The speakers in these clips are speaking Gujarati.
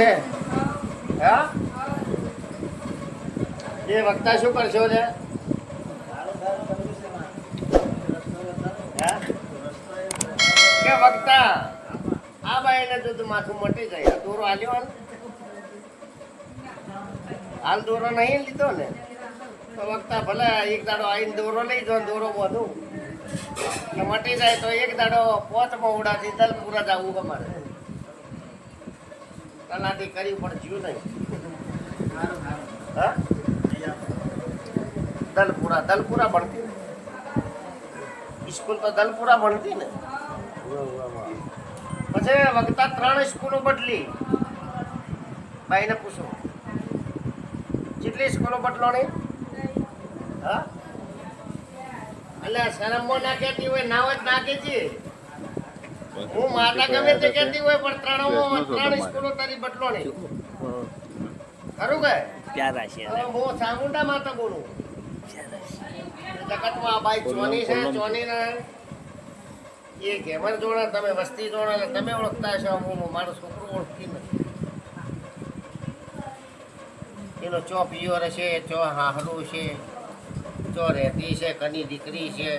છે હા? એ વક્તા શું કરશો હા? કે વક્તા, આ બાઈને જો તું માથું મટી જાય. દોરો આલ્યો હાલ. દોરો નહીં લીધો ને? તો વક્તા ભલે એક દાડો આવીને દોરો લઈ જો ને દોરો બધું. મટી જાય તો એક દાડો પોચમાં ઉડાથી દલપુરા જવું અમારે. તલાટી કરી પણ જીવ નહીં. હા? દલપુરા દલપુરા ભણતી ને? સ્કૂલ તો દલપુરા ભણતી ને? પછી વખતા ત્રણ સ્કૂલો બદલી. ભાઈને પૂછો. કેટલી સ્કૂલો બદલો નહીં હા? એટલે શરમો ના કહેતી હોય નાવ જ નાખે કહેજે. હું માતા ગમે તે કહેતી હોય પણ ત્રણમાં ત્રણ સ્કૂલો તારી બદલો નહીં. ખરું કે? પ્યારા છે હું ચામુંડા માતા બોલું. જગતમાં આ બાઈ ચોની છે ચોની ને એ ઘેમર જોડે તમે વસ્તી જોડે તમે ઓળખતા છો હું મારો છોકરો ઓળખી નથી. એનો ચો પિયોર છે ચો હાહરું છે ચો રહેતી છે કની દીકરી છે.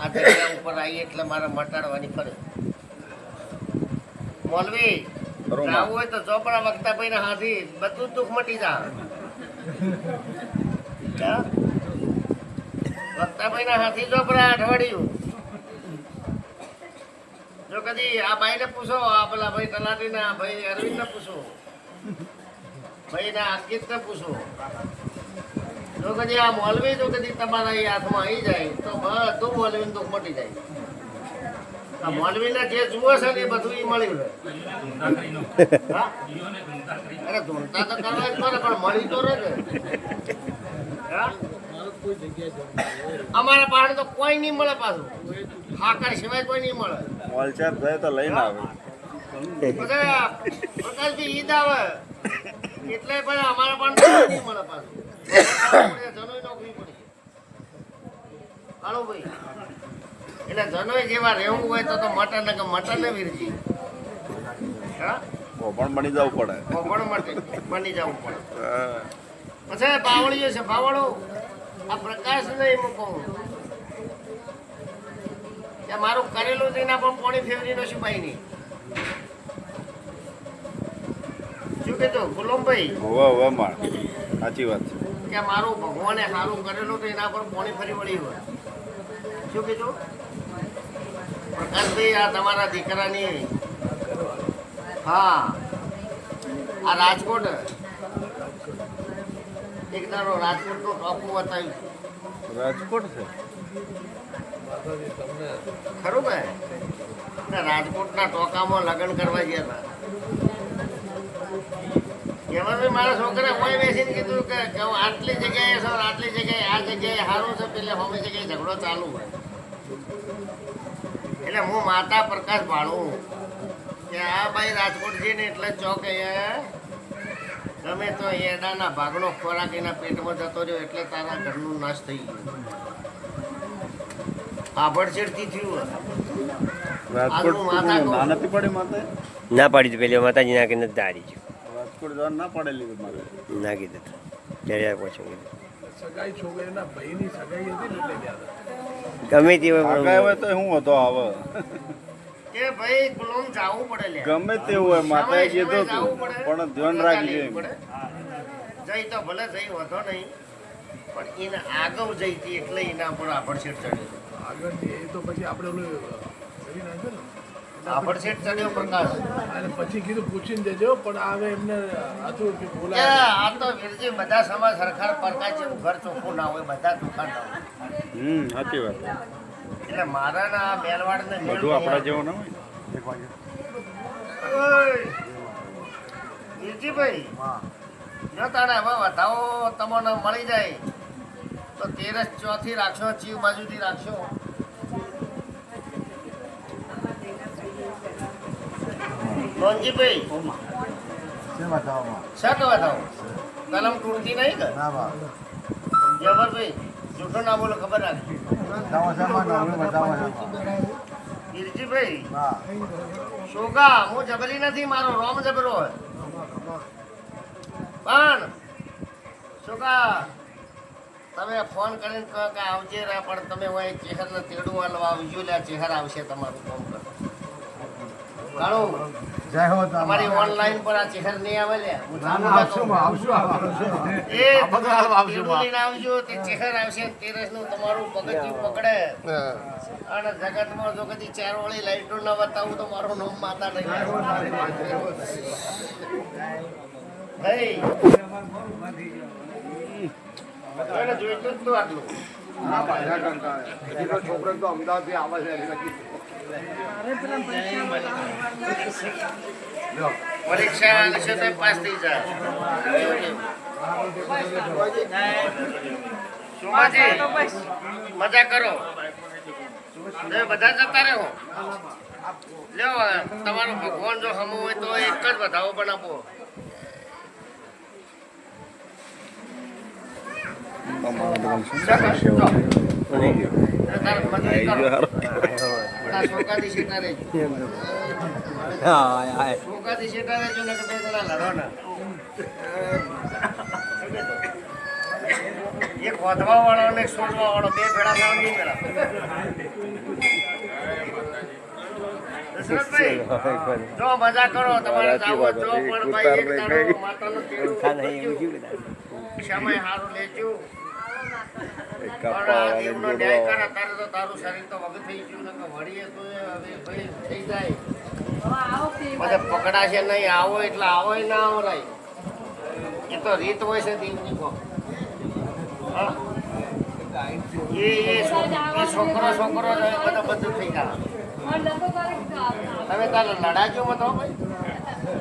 આ ઉપર આવી એટલે મારે મટાડવાની ફરજ. મોલવી. આવું હોય તો ચોપડા વખતા ભાઈ હાથી બધું જ દુઃખ મટી જા. હા? ભાઈ ના હાથી ચોપડા અઠવાડિયું જો કદી આ ભાઈને પૂછો આ પેલા ભાઈ તલાટી ના ભાઈ અરવિંદ ને પૂછો. ભાઈ ના અંકિત ને પૂછો. જો કદી આ મોલવી જો કદી તમારા એ હાથમાં આવી જાય. તો બધું મોલવી દુઃખ મટી જાય. આ મોલવીને જે જુએ છે ને એ બધું એ મળ્યું રહે. અરે ધૂણતા તો કરવા જ પડે પણ મળી તો રહે? અમારા પાસે તો કોઈ નહીં મળે પાછું. હાકર સિવાય કોઈ નહીં મળે. મોલચાર થાય તો લઈને આવે. પ્રકાશભાઈ ઈદ આવે. એટલે પણ અમારા પણ નહીં મળે પાછું. એટલે જનોય જેવા રહેવું હોય તો તો મટન કે મટન વીરજી. પણ બની જવું પડે. પણ બની જવું પડે. હા. પછી પાવળીઓ છે પાવળો આ પ્રકાશ નહીં મૂકો. મારું કરેલું છે પણ પોણી ફેવરી નો શું ભાઈ નહીં. શું કીધું? ગુલામભાઈ? હોવે હોવે માર. સાચી વાત છે. કે મારું ભગવાને સારું કરેલું તો એના પર પોણી ફરી વળી હોય. શું કીધું? પ્રકાશભાઈ આ તમારા દીકરાની હા આ રાજકોટ. એક દાડો રાજકોટનું ટોપું બતાવ્યું. રાજકોટ છે? ખરું ભાઈ. ને રાજકોટના ટોકામાં લગ્ન કરવા ગયા હતા. એમાં મારા છોકરા કોઈ બેસીને કીધું કે કે હું આટલી જગ્યાએ છો આટલી જગ્યાએ આ જગ્યાએ સારું છે પેલે હમે જગ્યાએ ઝઘડો ચાલુ હોય. એટલે હું માતા પ્રકાશ ભાણું કે આ ભાઈ રાજકોટ જઈને એટલે ચોક અહીંયા ગમે તો એડાના ભાગનો ખોરાક એના પેટમાં જતો રહ્યો એટલે તારા ઘરનું નાશ થઈ ગયું. આભડછેડથી થયું. ના નથી પડી માતે ના પાડી તો પેલી માતાજી ના કીધું ધારી. છું રાજકોટ જવાનું ના પડેલી મારે. ના કીધું. ત્યારે પૂછું કીધું. સગાઈ છોકરીના ભાઈની સગાઈ હતી એટલે ગયા ગમે તે હોય તો શું હતો આવે કે ભાઈ ગુલામ જાવું પડે ગમે તેવું હોય માતાએ કીધું હતું. પણ ધ્યાન રાખજે. જઈ તો ભલે જઈ વધો નહીં. પણ એને આગળ જઈ હતી એટલે એના પર આભડછેડ ચડ્યો. આગળ એ તો પછી આપણે ઓલું કરી નાખ્યું ને. આભડછેડ ચડ્યો પ્રકાશ અને પછી કીધું પૂછીને દેજો પણ હવે એમને હતું કે બોલાય આ તો વીરજી બધા સમાજ સરકાર પ્રકાશ જેવું ઘર ચોખ્ખું ના હોય બધા ચોખ્ખા ના હોય. હમ સાચી વાત. એટલે મારા ના આ મેલવાડને મેળ બધું આપણા જેવું ના હોય! વીરજીભાઈ જો તાણે હવે વધાવો તમને મળી જાય તો તેરસ ચોથી રાખશો ચીવ બાજુથી રાખશો મોહનજીભાઈ કલમ તૂટતી નહીં કે? જબરભાઈ જૂઠું ના બોલો ખબર રાખજો. વીરજીભાઈ શોકા હું જબરી નથી મારો રોમ જબરો હોય. પણ શું તમે ફોન કરીને કહો કે આવજે રે પણ તમે હોય ચેહરને તેડું હાલવા આવજો લે ચેહર આવશે તમારું કામ જય હો તમારી. ઓનલાઈન પર આ ચેહર નહીં આવે લે. હું ના ચાલુ ના આવશું આવશું આવશું. એ બધું હાલ આવશું, તેડું લઈને આવજો તે ચેહર આવશે તેરસનું તમારું પગથિયું પકડે. અને જગતમાં જો કદી ચાર વાળી લાઈટો ન બતાવું તો મારું નામ માતા નહીં. જોઈતું જ તું આટલું તો છોકરો તો અમદાવાદથી આવે છે. પરીક્ષા આલશે તો પાસ થઈ જાય. સુમાજી મજા કરો. બધા જતા રહો. લ્યો તમારો ભગવાન જો હમો હોય તો એક જ વધાવો પણ સોકાથી શેટા એક વધવા વાળો અને એક વાળો બે ભેળા થવા નહીં ભેળા જો મજા કરો તમારે જાવું હોય જો પણ ભાઈ એક દાડો માતાનું તેડું ક્ષમાય હારું લેજો. પકડાશે નહીં આવો એટલે આવો ના આવો એ તો રીત હોય છે દેવની એ એ છોકરો છોકરો બધા બધું થઈ જાય તમે તારે લડાજો મત હો ભાઈ.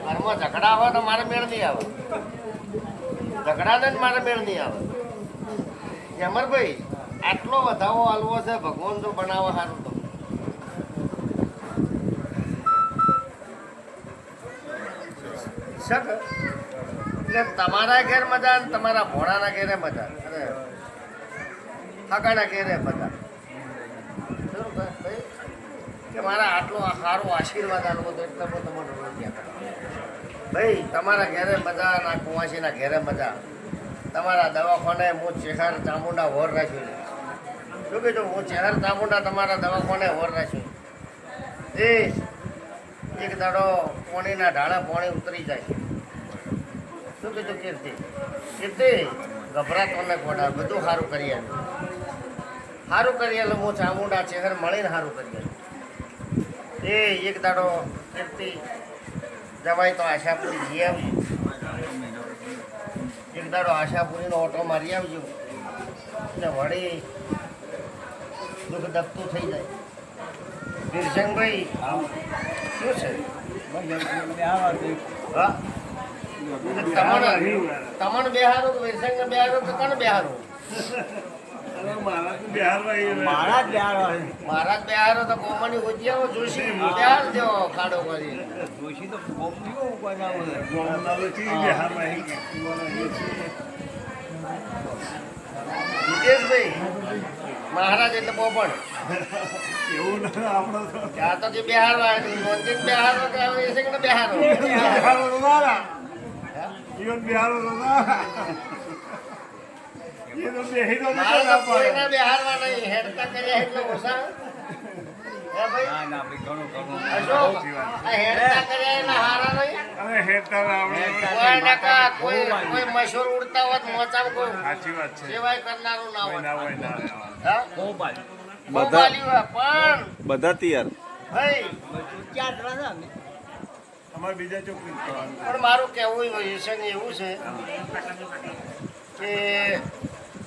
ઘરમાં ઝઘડા આવે તો મારે મેળ નહીં આવે. ઝઘડા ને મારે મેળ નહીં આવે. અમરભાઈ આટલો વધાવો હાલવો છે, ભગવાન તો બનાવવા સારું તો. શક? એટલે તમારા ઘેર મજા ને તમારા ભોળાના ઘેરે મજા. અને કાકાના ઘેરે મજા? કે મારા આટલો સારો આશીર્વાદ આલવો તો એટલે હું તમને ભાઈ, તમારા ઘેરે મજા ના કુવાસીના ઘેરે મજા. તમારા દવાખાને હું ચેહર ચામુંડા વોર રાખ્યું છે. શું કીધું? હું ચેહર ચામુંડા તમારા દવાખાને વોર રાખ્યું એ એક દાડો પોણીના ઢાળે પોણી ઉતરી જાય શું કીધું કીર્તિ? કીર્તિ ગભરાતો ને ખોડા બધું સારું કરી આવ્યું સારું કરી આલ્યું હું ચામુંડા ચેહર મળીને સારું કરી આવ્યું એ એક દાડો કીર્તિ, જવાય તો આશાપુરી જઈ આવ્યું એક આશાપુરીનો ઓટો મારી આવજો. ને વળી દુઃખ દબતું થઈ જાય. વીરસંગભાઈ શું છે? હા? તમને તમને બેહારો કે વીરસંગને બેહારો કે કોને બેહારો મારા જ બેહારો તો કોમની ઉજ્યાઓ જોશી. બેહાર દેવો ખાડો કરી જીતેશભાઈ મહારાજ એટલે બોપણ ત્યાં તો જે બિહાર નોંધીત બિહાર એ છે કે બિહાર મારે તો કોઈના બિહારમાં નહીં. હેડતા કર્યા એટલે ઓછા. હે ભાઈ? અશોક આ હેડતા કર્યા નહીં. સેવાય કરનારું ના હોય હા? ગોપાલી હોય પણ બધા તૈયાર. ભાઈ પણ મારું કહેવું વિષય એવું છે કે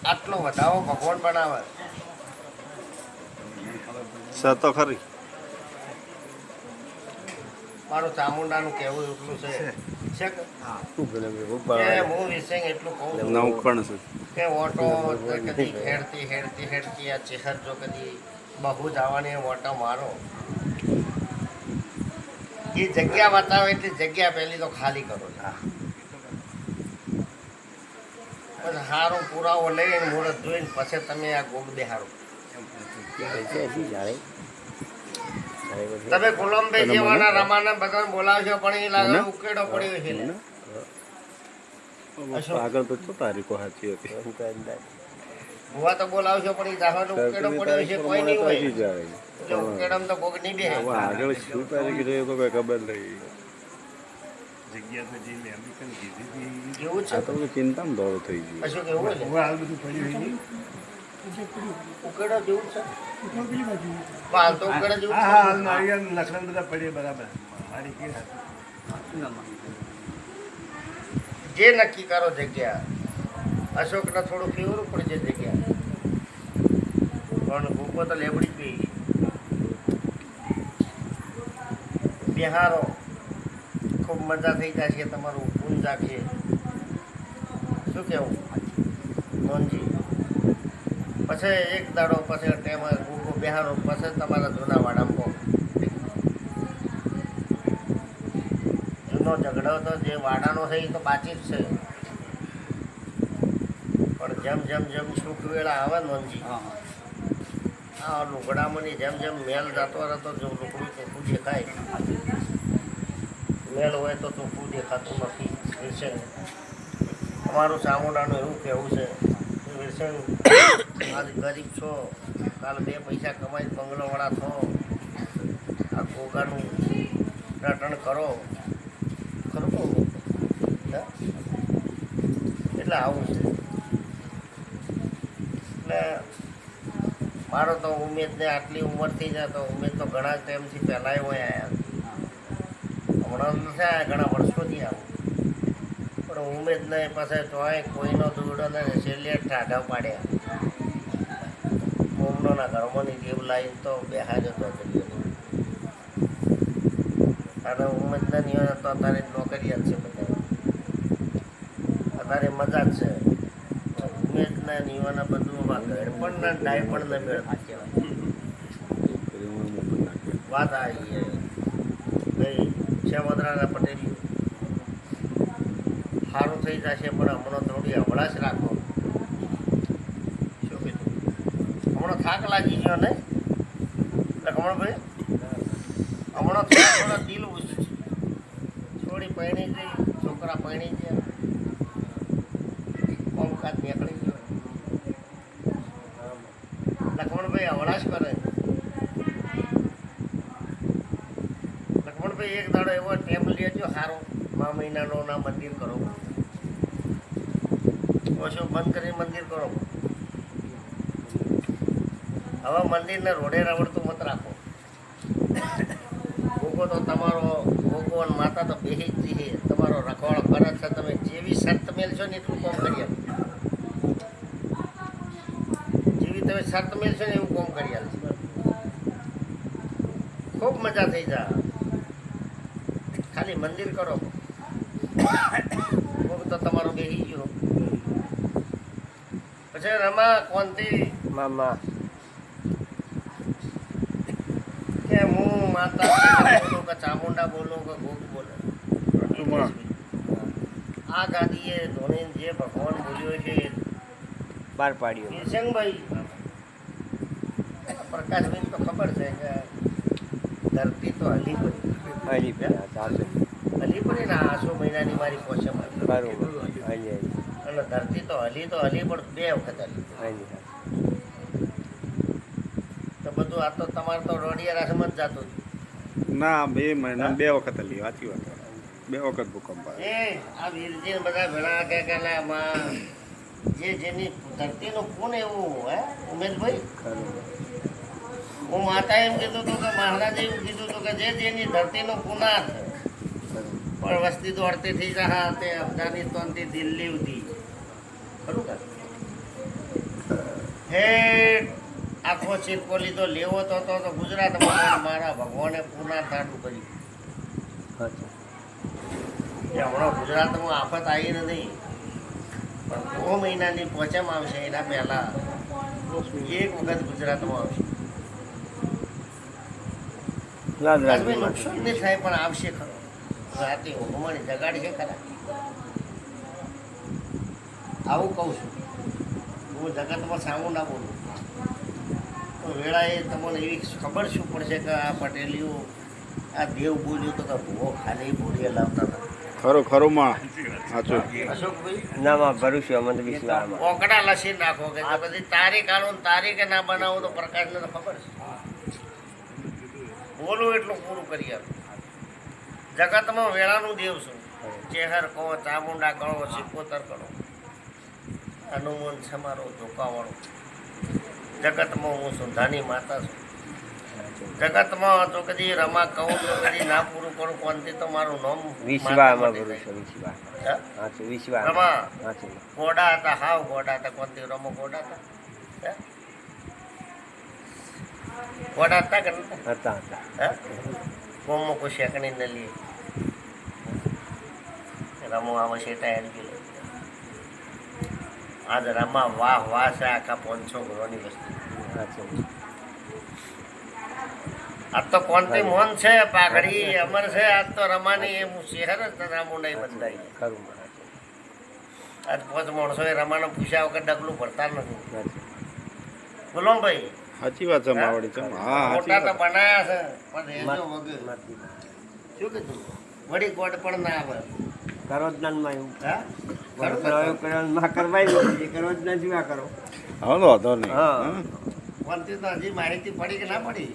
આટલો વધાવો ભગવાન બનાવે. છે તો ખરી. મારું ચામુંડાનું કહેવું એટલું છે. છે કે? કે હું વિષય એટલું કહું. છું નવખણ છે. કે ઓટો કદી હેડતી હેડતી હેડતી આ ચેહર જો કદી બહુ જવાની ઓટો મારો. એ જગ્યા બતાવે એટલી જગ્યા પહેલી તો ખાલી કરો. પછી સારું પુરાવો લઈને મુહૂર્ત જોઈને પછી તમે આ ગોળ બેહારો તમે ગુલામભાઈ જેવાના રમાના બધાને બોલાવશો પણ એ લાગે ઉકેડો પડ્યો છે લે. આગળ તો શું તારીખો સાચી હતી. ભૂવા તો બોલાવશો પણ એ દાવાનો ઉકેડો પડ્યો છે કોઈ નહીં હોય. ઉકેડમ તો કોક નહીં બે આગળ શું તારીખ રહ્યો તો કઈ ખબર નહીં. કેવું છે? આ તો બધું ચિંતામાં દોડો થઈ ગયું. અશોક એવું છે? ઉકેડો જેવું છે? પણ હાલ તો ઉકેડો જેવું છે. જે નક્કી કરો જગ્યા. અશોકને થોડું ફેવરું પડશે જગ્યા. પણ ભૂકો તો લેબડી પી બિહારો. ખૂબ મજા થઈ જાય છે તમારું ઊન જાગશે શું કેવું મોહનજી. પછી એક દાડો પછી ટેમ ભૂકો બિહારો પછી તમારા જૂના વાડામાં જૂનો ઝઘડો તો જે વાડાનો છે એ તો બાચી જ છે. પણ જેમ જેમ જેમ સુખ વેળા આવે ને હા આ લુગડામાંની જેમ જેમ મેલ જતો રહેતો જો લુગડું ચોખ્ખું દેખાય મેલ હોય તો ચોખ્ખું દેખાતું નથી વિરસેન અમારું ચામુંડાનું એવું કહેવું છે કે વિરસેન આજ ગરીબ છો, કાલ બે પૈસા કમાઈ બંગલોવાળા થો આ ગોગાનું રટણ કરો. ખરું એટલે આવું છે. એટલે મારો તો ઉમેદને આટલી ઉંમર થઈ જાય તો, ઉમેદ તો ઘણા ટાઈમથી પહેલાંય હોય આયા. નથી આયા ઘણા વર્ષોથી આવું. પણ ઉમેદને પાસે ચોય કોઈનો દૂરડો ને છેલ્લે ઠાઢા પાડ્યા. ઓમનોના ઘરમાંની જીવ લાઈન તો બેહાર્યો તો જલ્દી અને ઉમેદને નિયમ તો અત્યારે નોકરી જ છે બધા. અત્યારે મજા જ છે. ઉમેદના નિયમના બધું પણ ના ડાયપણ ને મેળ વાત આવી છે ભાઈ છેમદરાના સારું થઈ જશે પણ હમણાં થોડી જ રાખો. શું કીધું? હમણાં થાક લાગી ગયો ને? લખમણભાઈ હમણાં થોડા હમણાં દિલ છોડી પૈણી જઈ છોકરા પૈણી ગયા કોમકાજ નીકળી ગયો. લખમણભાઈ જ કરે લક્ષ્મણભાઈ એક દાડો એવો ટેમ લેજો સારો મા મહિનાનો ના મંદિર કરો. ઓછો બંધ કરી મંદિર કરો. હવે મંદિરને રોડે રવડતું મત રાખો. ભોગો તો તમારો ભોગો અને માતા તો બેહી જ છે. તમારો રખવાળ ફરજ છે. તમે જેવી શરત મેલશો ને એટલું કોમ કરી જેવી તમે શરત મેલશો ને એવું કોમ કરી આપશે ખૂબ મજા થઈ જાય. ખાલી મંદિર કરો. તો તમારો બેસી ગયો. પછી રમા કોનથી? મામા. કે હું માતા બોલું કે ચામુંડા બોલું કે ગોગ બોલે. આ ગાદીએ ધોનીને જે ભગવાન બોલ્યો છે બાર પાડ્યો. કિશનભાઈ. પ્રકાશભાઈ તો ખબર છે કે ધરતી તો હલી પડી. હલી પેલા ચાલશે. હલી પડી ને આસો મહિનાની મારી પોછામાં બરોબર. હલી અને ધરતી તો હલી તો હલી પણ બે વખત હલી. તો બધું આ તો તમારે તો રોડિયા રાસમાં જ જાતું ના બે મહિના બે વખત હલી સાચી વાત. બે વખત ભૂકંપ આવે એ આ વીરજી બધા ઘણા કે કે ના આમાં જે જેની ધરતીનું કોણ એવું હે ઉમેશભાઈ? ખરું. હું માતા એમ કીધું હતું કે મહારાજે એવું કીધું હતું કે જે જેની ધરતીનો પુનાર છે પણ વસ્તી દોડતી થઈ જા તે અફઘાનિસ્તાનથી દિલ્હી ઉધી. ખરું કે? હે આખો ચીરકો લીધો લેવો તો તો તો ગુજરાતમાં મારા ભગવાને પુનાર થાટું કર્યું. હમણાં ગુજરાતમાં આફત આવી નથી. પણ છ મહિનાની પોચમ આવશે એના પહેલા. એક વખત ગુજરાતમાં આવશે. નુકસાન નહીં થાય પણ આવશે ખરો. રાતે ઊંઘવાની જગાડશે ખરા. આવું કહું છું. હું જગતમાં સામું ના બોલું. તો વેળાએ તમને એવી ખબર શું પડશે કે આ પટેલીઓ આ દેવ બોલ્યું તો કે ભૂવો ખાલી બોલીએ લાવતા હતા. ખરું ખરું માં સાચું. અશોકભાઈ? નામાં ભરું છું અમને તો વિશ્વાસમાં ઓકડા લસી નાખો કે બધી તારીખ આલો ને તારીખે ના બનાવો તો પ્રકાશને ને ખબર છે. બોલું એટલું પૂરું કરી આપું. જગતમાં વેળાનું દેવ છું. ચેહર કહો ચામુંડા કહો સિકોતર કહો હનુમાન છે મારો ધોકાવાળો. જગતમાં હું છું ધાની માતા છું. જગતમાં તો કદી રમા કહું તો કદી ના પૂરું કરું કોનથી તો મારું નામ ભરું બની છું. સાચું વિશ્વાસ રમા. ગોડા હતા હાવ ગોડા હતા કોનથી રમો ગોડા હતા. હે? ગોડા હતા કે? હતા હતા. ન લે રમો આમાં શેટા એમ ગયેલો આજ રમા વાહ વાહ છે આખા પાંચસો ઘરોની વસ્તુ. આજ તો કોનથી મોન છે? પાઘડી અમર છે. આજ તો રમાની એમ શહેર જ રામુંડાઈ બંધાઈ ખરું આજ પાંચ માણસો એ રમાનો પૂછ્યા વગર ડગલું ભરતા નથી. બોલો ભાઈ. સાચી વાત છે માવડી છે. હા મોટા તો બનાયા છે પણ એનો વગર મત- શું કીધું? વડી કોટ પણ ના આવે. કરો જ એવું. હા? કરો કરો કરો ના કરવાય નહીં કરો જ ના શું આ કરો. હા તો વાંધો નહીં. હા. હા. તો હજી માહિતી પડી કે ના પડી?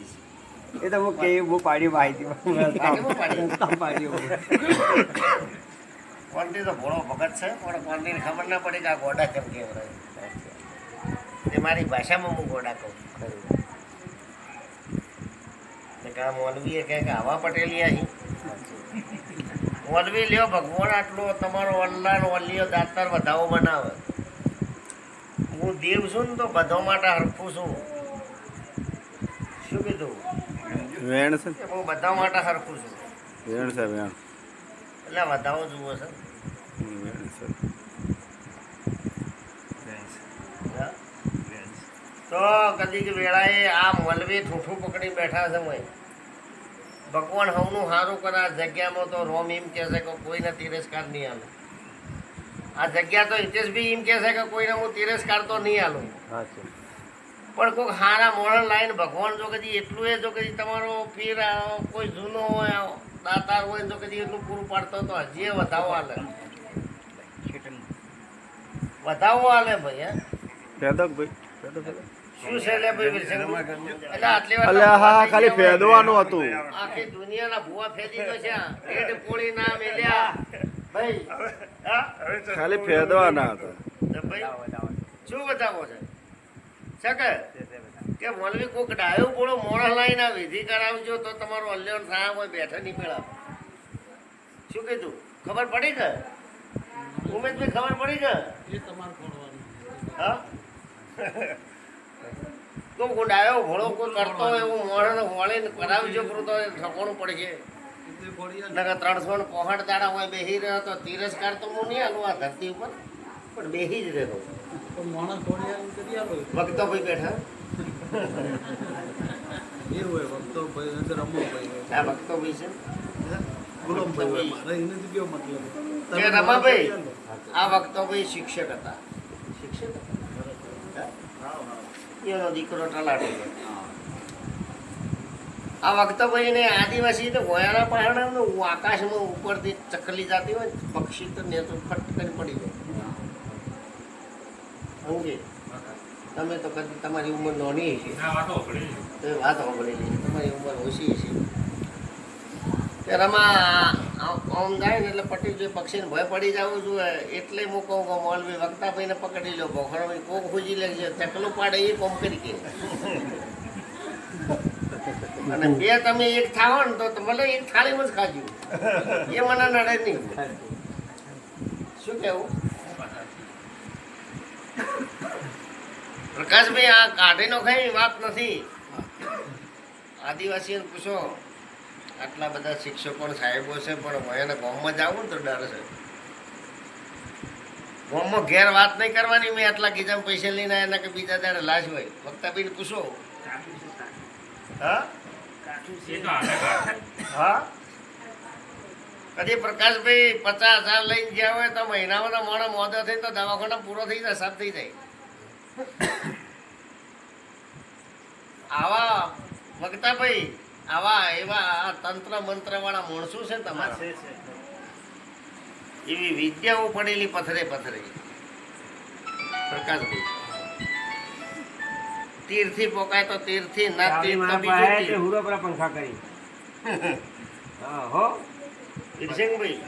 એ તો હું કે પાડી માહિતી પાડી. પાડી. તો ભોળો ભગત છે પણ કોનથી ખબર ના પડી કે આ ગોડા કેમ કેમ તે મારી ભાષામાં હું ગોડા કહું. ને કે મોલવીએ કહે કે આવા પટેલી અહીં. મોલવી લ્યો ભગવાન આટલો તમારો અલ્લાહનો અલ્લીઓ દાતાર વધાવો બનાવે. હું દેવ છું ને તો બધો માટે હરખું છું. શું કીધું? વેણ છે હું બધા માટે હરખું છું. વેણ છે વેણ. એટલે વધાવો જુઓ છે. વેણ છે? તો કદીક વેળાએ આ મલવી ઠૂઠું પકડી બેઠા છે મય. ભગવાન હવનું સારું કરે આ જગ્યામાં તો રોમ એમ કહે છે કે કોઈને તિરસ્કાર નહીં આવે આ જગ્યા તો હિતેશ બી એમ કહે છે કે કોઈને હું તિરસ્કાર તો નહીં આલું. પણ કોઈક સારા મોડલ લાઈન ભગવાન જો કદી એટલું એ જો કદી તમારો પીર કોઈ જૂનો હોય દાતાર હોય તો જો કદી એટલું પૂરું પાડતો તો હજી એ વધાવો હાલે વધાવો હાલે ભાઈ હે? ભાઈ. શું છે અલ્યા હા ખાલી ફેદવાનું હતું. આખી દુનિયાના ભૂવા ફેદી તો છે. પેટ પોળી ના મેલ્યા. ભાઈ ખાલી ફેદવાના હતા. શું બતાવો છે? શકે કે? મોલવી કોક ડાયો બોળો મોડા લાઈન આ વિધિ કરાવજો તો તમારો અલ્યોન સાહેબ હોય બેઠા નહીં મેળા શું કીધું? ખબર પડી કે? ઉમેશભાઈ ખબર પડી કે? હા? તો ગુડાયો ડાયો ભોળો કોઈ કરતો હોય એવું મોઢાને વળીને કરાવજો કરું તો ઠકોણું પડશે. નકર ત્રણસો ને પોહઠ દાડા હોય બેહી રહ્યો તો તિરસ્કાર તો હું નહીં આલું આ ધરતી ઉપર પણ બેહી જ રહ્યો. ભક્તો ભાઈ બેઠા. આ ભક્તો ભાઈ છે. રમાભાઈ આ ભક્તો ભાઈ શિક્ષક હતા. શિક્ષક હતા? એનો દીકરો તલાટી. આ વખતે ને આદિવાસી તો ગોયાના પહાડ આકાશમાં ઉપરથી ચકલી જાતી હોય પક્ષી તો ને તો ફટ કરી પડી જાય. સમજે? તમે તો કદી તમારી ઉંમર નોની છે તો વાત સાંભળેલી તમારી ઉંમર ઓછી છે તેરામાં આમ જાય ને એટલે પટી જોઈએ પક્ષીને ભય પડી જવું જોઈએ એટલે હું કહું કે મોલવી ભાઈને પકડી લો ભોખરો કોક ખુજી લેજે ચકલું પાડે એ કોમ કરી કે. અને બે તમે એક થાવો ને તો ભલે એક થાળીમાં જ ખાજો. એ મને નડે નહીં. શું કેવું? પ્રકાશભાઈ, આ કાઢીનો કઈ વાત નથી. આદિવાસીઓને પૂછો. આટલા બધા શિક્ષકો સાહેબો છે પણ હું એને ગામમાં જાવું ને તો ડર છે. ગામમાં ઘેર વાત નહીં કરવાની મેં આટલા કીધા પૈસા લઈને એના કે બીજા દાડે લાશ હોય. વક્તાબીને પૂછો. હા? હા? કદી પ્રકાશભાઈ પચાસ હજાર લઈને ગયા હોય તો મહિનામાં તો મોડો મોદો થઈ તો દવાખાના પૂરો થઈ જાય સાફ થઈ જાય. આવા વક્તાભાઈ આવા એવા તંત્ર મંત્ર વાળા માણસો છે તમારા. એવી વિદ્યાઓ પડેલી પથરે પથરે. પ્રકાશભાઈ. તીરથી પોકાય તો તીરથી ના તીર તો બીજું તીર. હુરો પર પંખા કરી. હા હો. વીરસિંહભાઈ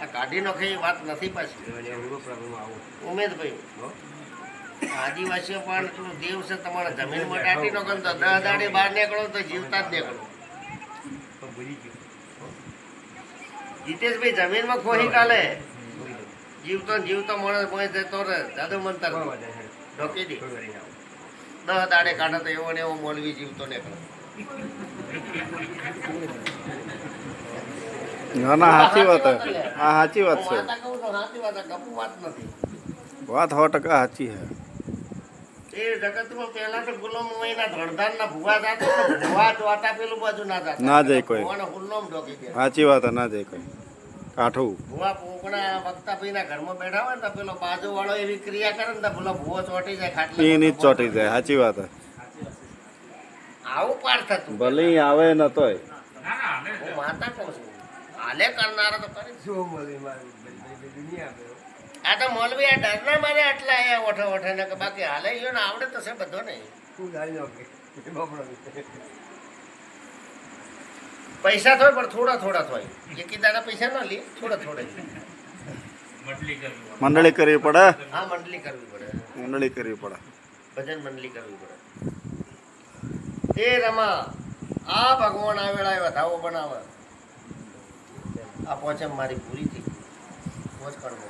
આ કાઢી નોખે એ વાત નથી પાછી. ઉમેદભાઈ. હો. આદિવાસીઓ પણ એટલું દેવ છે તમારા જમીનમાં દાટી નો તો દસ દાડે બહાર નીકળો તો જીવતા જ નીકળો. તો ભૂલી ગયો. જીતેશભાઈ જમીનમાં ખોહી કાલે? જીવતો જીવતો માણસ મોય જતો રહે. દાદુ મંતર. ઢોકી દી. દહ દાડે કાઢે તો એવો ને એવો મોલવી જીવતો નીકળે. ના ના સાચી વાત હે. હા સાચી વાત છે. વાતા કહું છું સાચી વાત છે, ગપુ વાત નથી. વાત સો ટકા સાચી હે. એ જગતમાં પહેલા તો ગુલામ ના ભુવા જાતો ભુવા જોતા પેલું બાજુ ના જાતા. ના જાય કોઈ. હુલ્લોમ ઢોકી સાચી વાત ના જાય કોઈ. કાઠું. ભુવા પોકણા વક્તાભાઈ ના ઘરમાં બેઠા હોય ને પેલો બાજુ વાળો એવી ક્રિયા કરે ને તો પેલો ભુવો ચોટી જાય ખાટલા એની જ ચોટી જાય સાચી વાત આવું પાર થતું. ભલે આવે ન તોય. હું માતા કહું છું. હાલે કરનારા તો કરી શું મારું? દુનિયા. આ તો મોલવી આ ડરના મારે આટલા અહીંયા ઓઠે ઓઠે ને બાકી હાલે ગયો ને આવડે તો છે બધો ને. શું ગાળી નાખે? પૈસા થોય પણ થોડા થોડા થોય. એકી દાડા પૈસા ન લે થોડા થોડા. મંડળી કરવી પડે. આ મંડળી કરવી પડે. મંડળી કરવી પડે. ભજન મંડળી કરવી પડે. તે રમા આ ભગવાન આવેલા એવા ધાવો બનાવે આ પોચમ મારી પૂરી થઈ પોચ કરવો